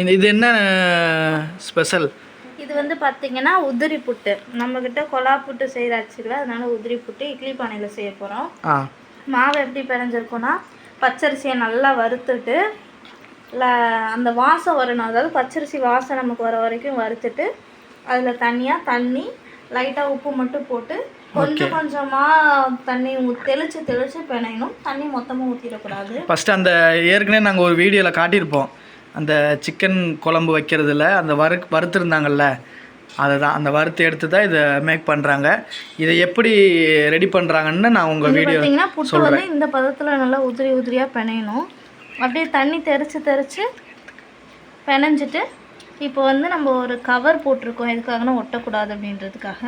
இந்த இது என்ன ஸ்பெஷல் இது வந்து பார்த்தீங்கன்னா உதிரி புட்டு. நம்மக்கிட்ட கொலா புட்டு செய்கிற அதனால உதிரி புட்டு இட்லி பானையில் செய்ய போகிறோம் மாவு எப்படி பிணைஞ்சிருக்கோன்னா பச்சரிசியை நல்லா வறுத்துட்டு அந்த வாசம் வரணும். அதாவது பச்சரிசி வாசம் நமக்கு வர வரைக்கும் வறுத்துட்டு அதில் தனியாக தண்ணி லைட்டாக உப்பு மட்டும் போட்டு கொஞ்சம் கொஞ்சமாக தண்ணி தெளிச்சு தெளிச்சு பிணையணும் தண்ணி மொத்தமாக ஊற்றிடக்கூடாது ஃபஸ்ட்டு அந்த ஏற்கனவே நாங்கள் ஒரு வீடியோவில் காட்டியிருப்போம். அந்த சிக்கன் குழம்பு வைக்கிறதுல அந்த வறு வறுத்துருந்தாங்கல்ல அதுதான். அந்த வறுத்து எடுத்து தான் இதை மேக் பண்ணுறாங்க இதை எப்படி ரெடி பண்ணுறாங்கன்னு நான் உங்கள் வீடியோ புட்டு வந்து இந்த பதத்தில் நல்லா உதிரி உதிரியாக பிணையணும் அப்படியே தண்ணி தெறிச்சு தெறிச்சு பிணைஞ்சிட்டு இப்போ வந்து நம்ம ஒரு கவர் போட்டிருக்கோம். எதுக்காகனா ஒட்டக்கூடாது அப்படின்றதுக்காக.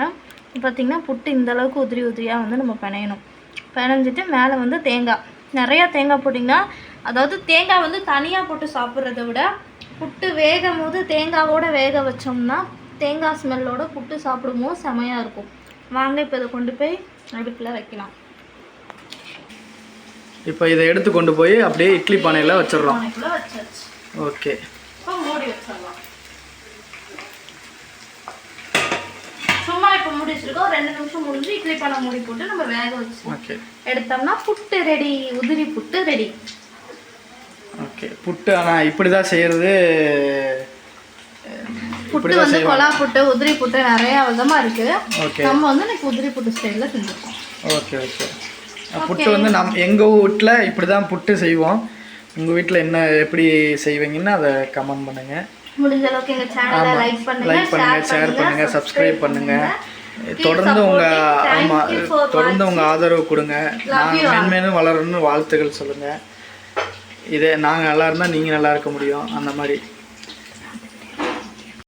பார்த்தீங்கன்னா புட்டு இந்த அளவுக்கு உதிரி உதிரியாக வந்து நம்ம பிணையணும் பிணைஞ்சிட்டு மேலே வந்து தேங்காய். நிறையா தேங்காய் போட்டிங்கன்னா அதாவது தேங்காய் வந்து தனியாக போட்டு சாப்பிட்றத விட புட்டு வேகும் போது தேங்காவோட வேக வச்சோம்னா தேங்காய் ஸ்மெல்லோட புட்டு சாப்பிடும்போது செமையாக இருக்கும். வாங்க இப்போ இதை கொண்டு போய் அடுப்பில் வைக்கலாம். இப்போ இதை எடுத்து கொண்டு போய் அப்படியே இட்லி பானையில் வச்சாச்சு. ஓகே. மூடி வச்சிடலாம். சும்மா இப்போ மூடி வச்சிருக்கோம். ரெண்டு நிமிஷம் முடிஞ்சு இட்லி பானை மூடி போட்டு நம்ம வேக வச்சு எடுத்தோம்னா புட்டு ரெடி உதிரி புட்டு ரெடி ஓகே. புட்டு ஆனால் இப்படி தான் செய்கிறது புட்டு வந்து கொலா புட்டு உதிரி புட்டு நிறைய விதமா இருக்கு. ஓகே. நம்ம வந்து இன்னைக்கு உதிரி புட்டு ஸ்டைலில் செஞ்சுருக்கோம். Okay okay. புட்டு வந்து நம் எங்கள் வீட்டில் இப்படி தான் புட்டு செய்வோம். உங்கள் வீட்டில் என்ன எப்படி செய்வீங்கன்னு அதை கமெண்ட் பண்ணுங்கள் முடிஞ்ச அளவுக்கு எங்க சேனலை லைக் பண்ணுங்க லைக் பண்ணுங்கள் ஷேர் பண்ணுங்கள் சப்ஸ்கிரைப் பண்ணுங்கள் தொடர்ந்து உங்கள் ஆமாம் தொடர்ந்து உங்கள் ஆதரவு கொடுங்க. நாங்கள் மென்மேலும் வளரணும்னு வாழ்த்துக்கள் சொல்லுங்கள் இதே நாங்கள் நல்லா இருந்தால் நீங்கள் நல்லா இருக்க முடியும். அந்த மாதிரி.